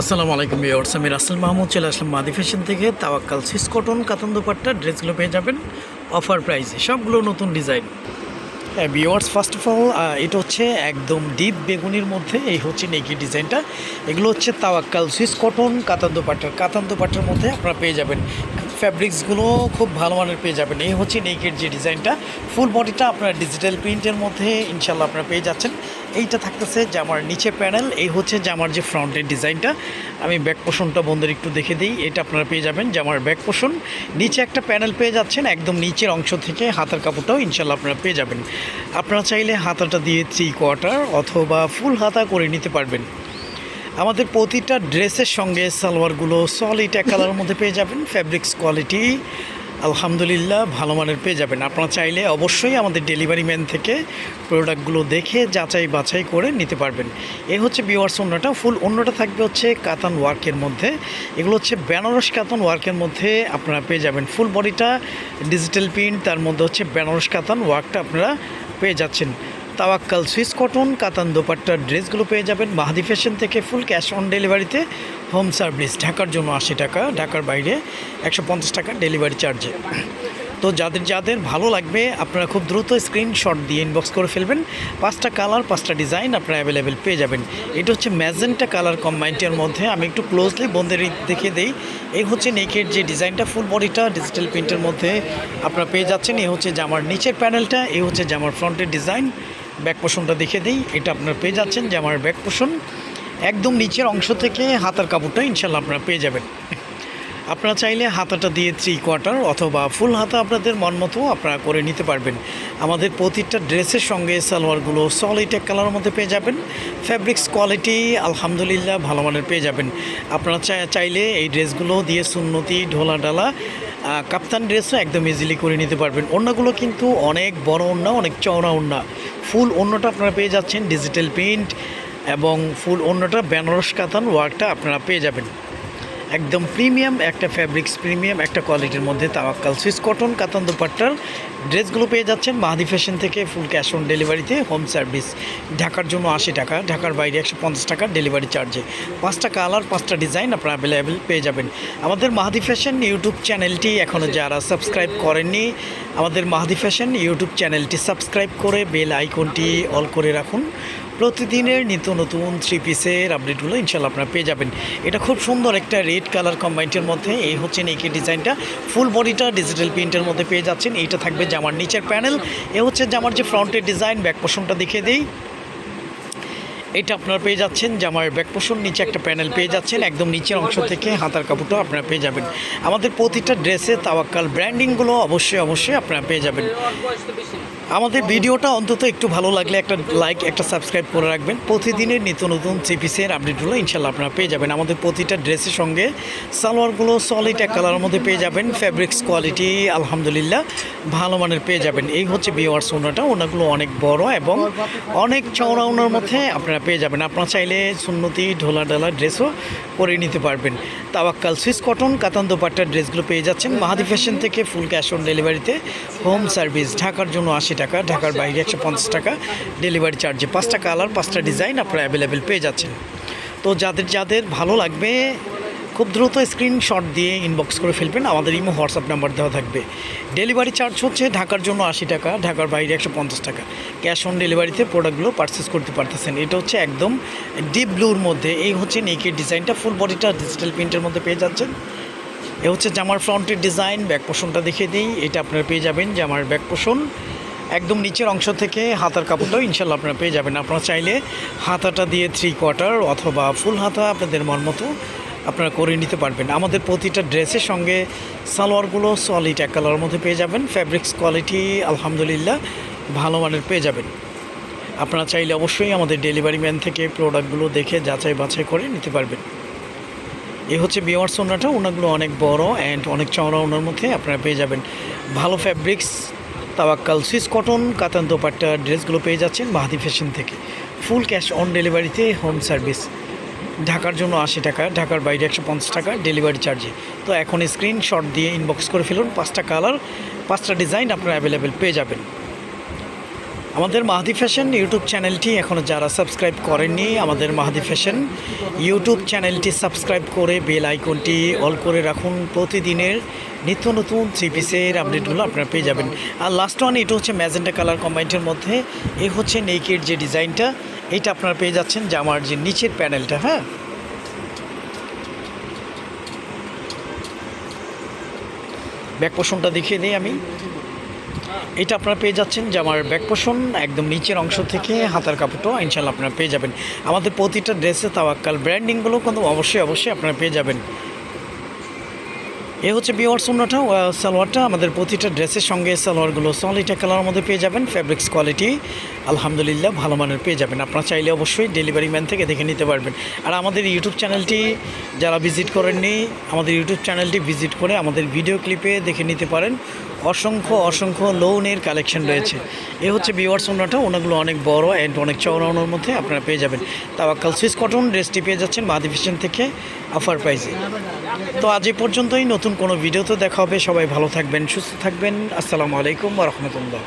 আসসালামু আলাইকুম ভিউয়ার্স, আমি রাসেল মাহমুদ, চলে আসলাম মাদি ফ্যাশন থেকে। তাওয়াক্কাল সিস কটন, কাতন দোপাট্টা, ড্রেসগুলো পেয়ে যাবেন অফার প্রাইসে। সবগুলো নতুন ডিজাইন। হ্যাঁ ভিউয়ার্স ফার্স্ট অফ অল এটা হচ্ছে একদম ডিপ বেগুনির মধ্যে এই হচ্ছে নেকি ডিজাইনটা। এগুলো হচ্ছে তাওয়াক্কাল সুইস কটন, কাতান দোপাট্টার। কাতান দোপাট্টার মধ্যে আপনারা পেয়ে যাবেন ফ্যাব্রিক্সগুলো খুব ভালো মানের পেয়ে যাবেন। এই হচ্ছে নেকের যে ডিজাইনটা। ফুল বডিটা আপনার ডিজিটাল প্রিন্টের মধ্যে ইনশাল্লাহ আপনারা পেয়ে যাচ্ছেন। এইটা থাকতেছে জামার নিচে প্যানেল এই হচ্ছে জামার যে ফ্রন্টের ডিজাইনটা। আমি ব্যাক পোষণটা বন্ধুর একটু দেখে দিই, এটা আপনারা পেয়ে যাবেন জামার ব্যাক পোষণ নিচে একটা প্যানেল পেয়ে যাচ্ছেন, একদম নিচের অংশ থেকে হাতার কাপড়টাও ইনশাল্লাহ আপনারা পেয়ে যাবেন। আপনারা চাইলে হাতাটা দিয়ে থ্রি কোয়ার্টার অথবা ফুল হাতা করে নিতে পারবেন। আমাদের প্রতিটা ড্রেসের সঙ্গে সালোয়ারগুলো সলিড এক কালারের মধ্যে পেয়ে যাবেন ফ্যাব্রিক্স কোয়ালিটি আলহামদুলিল্লাহ ভালো মানের পেয়ে যাবেন। আপনারা চাইলে অবশ্যই আমাদের ডেলিভারি ম্যান থেকে প্রোডাক্টগুলো দেখে যাচাই বাছাই করে নিতে পারবেন। এ হচ্ছে বিওয়ার্স অন্যটা ফুল অন্যটা থাকবে হচ্ছে কাতান ওয়ার্কের মধ্যে। এগুলো হচ্ছে বেনারস কাতান ওয়ার্কের মধ্যে আপনারা পেয়ে যাবেন। ফুল বডিটা ডিজিটাল প্রিন্ট তার মধ্যে হচ্ছে বেনারস কাতান ওয়ার্কটা আপনারা পেয়ে যাচ্ছেন। তাওয়াক্কাল সুইস কটন, কাতান দোপাট্টার ড্রেসগুলো পেয়ে যাবেন মাহাদি ফ্যাশন থেকে ফুল ক্যাশ অন ডেলিভারিতে। হোম সার্ভিস, ঢাকার জন্য আশি টাকা, ঢাকার বাইরে একশো পঞ্চাশ টাকা ডেলিভারি চার্জে। তো যাদের যাদের ভালো লাগবে, আপনারা খুব দ্রুত স্ক্রিনশট দিয়ে ইনবক্স করে ফেলবেন। পাঁচটা কালার, পাঁচটা ডিজাইন আপনারা অ্যাভেলেবেল পেয়ে যাবেন। এটা হচ্ছে ম্যাজেন্টা কালার কম্বাইনটার মধ্যে। আমি একটু ক্লোজলি বন্ধের দেখিয়ে দিই। এই হচ্ছে নেকের যে ডিজাইনটা ফুল বডিটা ডিজিটাল প্রিন্টের মধ্যে আপনারা পেয়ে যাচ্ছেন। এই হচ্ছে জামার নিচের প্যানেলটা এই হচ্ছে জামার ফ্রন্টের ডিজাইন ব্যাক পোষণটা দেখে দিই। এটা আপনারা পেয়ে যাচ্ছেন জামার ব্যাক পোষণ একদম নিচের অংশ থেকে হাতার কাপড়টা ইনশাল্লাহ আপনারা পেয়ে যাবেন। আপনারা চাইলে হাতাটা দিয়ে থ্রি কোয়ার্টার অথবা ফুল হাতা আপনাদের মন মতো আপনারা করে নিতে পারবেন। আমাদের প্রতিটা ড্রেসের সঙ্গে সালোয়ারগুলো সলিড এক কালারের মধ্যে পেয়ে যাবেন। ফ্যাব্রিক্স কোয়ালিটি আলহামদুলিল্লাহ ভালো মানের পেয়ে যাবেন। আপনারা চাইলে এই ড্রেসগুলো দিয়ে সুন্নতি ঢোলা ডালা আহ, কাপ্তান ড্রেসও একদম ইজিলি করে নিতে পারবেন। অন্যগুলো কিন্তু অনেক বড় ওড়না অনেক চওড়া ওড়না ফুল অন্যটা আপনারা পেয়ে যাচ্ছেন ডিজিটাল প্রিন্ট এবং ফুল অন্যটা, বেনারস কাতান ওয়ার্কটা আপনারা পেয়ে যাবেন। একদম প্রিমিয়াম একটা ফ্যাব্রিক্স প্রিমিয়াম একটা কোয়ালিটির মধ্যে তাওয়াক্কাল। সুইস কটন কাতান দুপাট্টার ড্রেসগুলো পেয়ে যাচ্ছেন মাহাদি ফ্যাশন থেকে ফুল ক্যাশ অন ডেলিভারিতে হোম সার্ভিস ঢাকার জন্য আশি টাকা ঢাকার বাইরে একশো পঞ্চাশ টাকা ডেলিভারি চার্জে পাঁচটা কালার পাঁচটা ডিজাইন আপনারা অ্যাভেলেবেল পেয়ে যাবেন। আমাদের মাহাদি ফ্যাশন ইউটিউব চ্যানেলটি এখনও যারা সাবস্ক্রাইব করেননি আমাদের মাহাদি ফ্যাশন ইউটিউব চ্যানেলটি সাবস্ক্রাইব করে বেল আইকনটি অল করে রাখুন। প্রতিদিনের নিত্য নতুন থ্রি পিসের আপডেটগুলো ইনশাল্লাহ আপনারা পেয়ে যাবেন। এটা খুব সুন্দর একটা রেড কালার কম্বাইনটির মধ্যে, এই হচ্ছে নেকের ডিজাইনটা। ফুল বডিটা ডিজিটাল প্রিন্টের মধ্যে পেয়ে যাচ্ছেন। এইটা থাকবে জামার নিচের প্যানেল। এ হচ্ছে জামার যে ফ্রন্টের ডিজাইন, ব্যাক পোষণটা দেখিয়ে দিই। এটা আপনারা পেয়ে যাচ্ছেন জামার ব্যাক পোষণ, নিচে একটা প্যানেল পেয়ে যাচ্ছেন, একদম নিচের অংশ থেকে হাতার কাপড়টাও আপনারা পেয়ে যাবেন। আমাদের প্রতিটা ড্রেসে তাওয়াক্কাল ব্র্যান্ডিংগুলো অবশ্যই অবশ্যই আপনারা পেয়ে যাবেন। আমাদের ভিডিওটা অন্তত একটু ভালো লাগলে একটা লাইক, একটা সাবস্ক্রাইব করে রাখবেন। প্রতিদিনের নিত্য নতুন চিপিসের আপডেটগুলো ইনশাল্লাহ আপনারা পেয়ে যাবেন। আমাদের প্রতিটা ড্রেসের সঙ্গে সালোয়ারগুলো সলিড এক কালারের মধ্যে পেয়ে যাবেন। ফ্যাব্রিক্স কোয়ালিটি আলহামদুলিল্লাহ, ভালো মানের পেয়ে যাবেন। এই হচ্ছে বিওয়ার্স ওনাটা। ওনাগুলো অনেক বড় এবং অনেক চওড়া ওনার মধ্যে আপনারা পেয়ে যাবেন। আপনারা চাইলে সুন্নতি ঢোলা ডালা ড্রেসও পরে নিতে পারবেন। তাওয়াক্কাল সুইস কটন, কাতান দোপাট্টার ড্রেসগুলো পেয়ে যাচ্ছেন। মাহাদি ফ্যাশন থেকে ফুল ক্যাশ অন ডেলিভারিতে হোম সার্ভিস ঢাকার জন্য আশি টাকা, ঢাকার বাইরে একশো পঞ্চাশ টাকা ডেলিভারি চার্জে পাঁচটা কালার পাঁচটা ডিজাইন আপনারা অ্যাভেলেবেল পেয়ে যাচ্ছেন। তো যাদের যাদের ভালো লাগবে খুব দ্রুত স্ক্রিনশট দিয়ে ইনবক্স করে ফেলবেন। আমাদের ইমো হোয়াটসঅ্যাপ নাম্বার দেওয়া থাকবে। ডেলিভারি চার্জ হচ্ছে ঢাকার জন্য আশি টাকা, ঢাকার বাইরে একশো পঞ্চাশ টাকা। ক্যাশ অন ডেলিভারিতে প্রোডাক্টগুলো পারচেস করতে পারতেছেন। এটা হচ্ছে একদম ডিপ ব্লুর মধ্যে। এই হচ্ছে নেকের ডিজাইনটা ফুল বডিটা ডিজিটাল প্রিন্টের মধ্যে পেয়ে যাচ্ছেন। এ হচ্ছে জামার ফ্রন্টের ডিজাইন ব্যাক পোষণটা দেখিয়ে দিই। এটা আপনারা পেয়ে যাবেন জামার ব্যাক পোষণ একদম নিচের অংশ থেকে হাতার কাপড়টাও ইনশাল্লাহ আপনারা পেয়ে যাবেন। আপনারা চাইলে হাতাটা দিয়ে থ্রি কোয়ার্টার অথবা ফুল হাতা আপনাদের মন মতো আপনারা করে নিতে পারবেন। আমাদের প্রতিটা ড্রেসের সঙ্গে সালোয়ারগুলো সলিড এক কালারের মধ্যে পেয়ে যাবেন। ফ্যাব্রিক্স কোয়ালিটি আলহামদুলিল্লাহ ভালো মানের পেয়ে যাবেন। আপনারা চাইলে অবশ্যই আমাদের ডেলিভারি ম্যান থেকে প্রোডাক্টগুলো দেখে যাচাই বাছাই করে নিতে পারবেন। এ হচ্ছে বিওয়ার্স ওনাটা ওনাগুলো অনেক বড় অ্যান্ড অনেক চওড়া ওনার মধ্যে আপনারা পেয়ে যাবেন। ভালো ফ্যাব্রিক্স তাওয়াক্কাল সুইস কটন, কাতান দোপাট্টা ড্রেসগুলো পেয়ে যাচ্ছেন মাহাদি ফ্যাশন থেকে। ফুল ক্যাশ অন ডেলিভারিতে হোম সার্ভিস ঢাকার জন্য আশি টাকা, ঢাকার বাইরে একশো পঞ্চাশ টাকা ডেলিভারি চার্জে তো এখন স্ক্রিনশট দিয়ে ইনবক্স করে ফেলুন, পাঁচটা কালার পাঁচটা ডিজাইন আপনারা অ্যাভেলেবেল পেয়ে যাবেন। আমাদের মাহাদি ফ্যাশন ইউটিউব চ্যানেলটি এখনও যারা সাবস্ক্রাইব করেননি, আমাদের মাহাদি ফ্যাশন ইউটিউব চ্যানেলটি সাবস্ক্রাইব করে বেল আইকনটি অল করে রাখুন। প্রতিদিনের নিত্য নতুন থ্রি পিসের আপডেটগুলো আপনারা পেয়ে যাবেন। আর লাস্ট ওয়ান এটা হচ্ছে ম্যাজেন্টা কালার কম্বাইন্ডের মধ্যে। এ হচ্ছে নেকের যে ডিজাইনটা, এটা আপনারা পেয়ে যাচ্ছেন জামার যে নিচের প্যানেলটা হ্যাঁ? ব্যাক পোষণটা দেখিয়ে দিই আমি। এটা আপনারা পেয়ে যাচ্ছেন যে আমার ব্যাক পোষণ একদম নিচের অংশ থেকে হাতার কাপড়টাও ইনশাল্লাহ আপনারা পেয়ে যাবেন। আমাদের প্রতিটা ড্রেসে তাওয়াক্কাল ব্র্যান্ডিংগুলো কিন্তু অবশ্যই অবশ্যই আপনারা পেয়ে যাবেন। এ হচ্ছে বিওয়ার সুন্নাটা সালোয়ারটা। আমাদের প্রতিটা ড্রেসের সঙ্গে সালোয়ারগুলো সলিটা কালারের মধ্যে পেয়ে যাবেন ফ্যাব্রিক্স কোয়ালিটি আলহামদুলিল্লাহ, ভালো মানের পেয়ে যাবেন। আপনারা চাইলে অবশ্যই ডেলিভারি ম্যান থেকে দেখে নিতে পারবেন। আর আমাদের ইউটিউব চ্যানেলটি যারা ভিজিট করেননি, আমাদের ইউটিউব চ্যানেলটি ভিজিট করে আমাদের ভিডিও ক্লিপে দেখে নিতে পারেন। অসংখ্য অসংখ্য লোনের কালেকশন রয়েছে। এ হচ্ছে বিওয়ার ওনাটা ওনাগুলো অনেক বড় অ্যান্ড অনেক চওড়া ওনার মধ্যে আপনারা পেয়ে যাবেন। তাওয়াক্কাল সুইস কটন ড্রেসটি পেয়ে যাচ্ছেন মাদি ফিশন থেকে অফার প্রাইজে তো আজ এই পর্যন্তই, নতুন কোনো ভিডিও তো দেখা হবে। সবাই ভালো থাকবেন, সুস্থ থাকবেন। আসসালামু আলাইকুম রহমতুল্লাহ।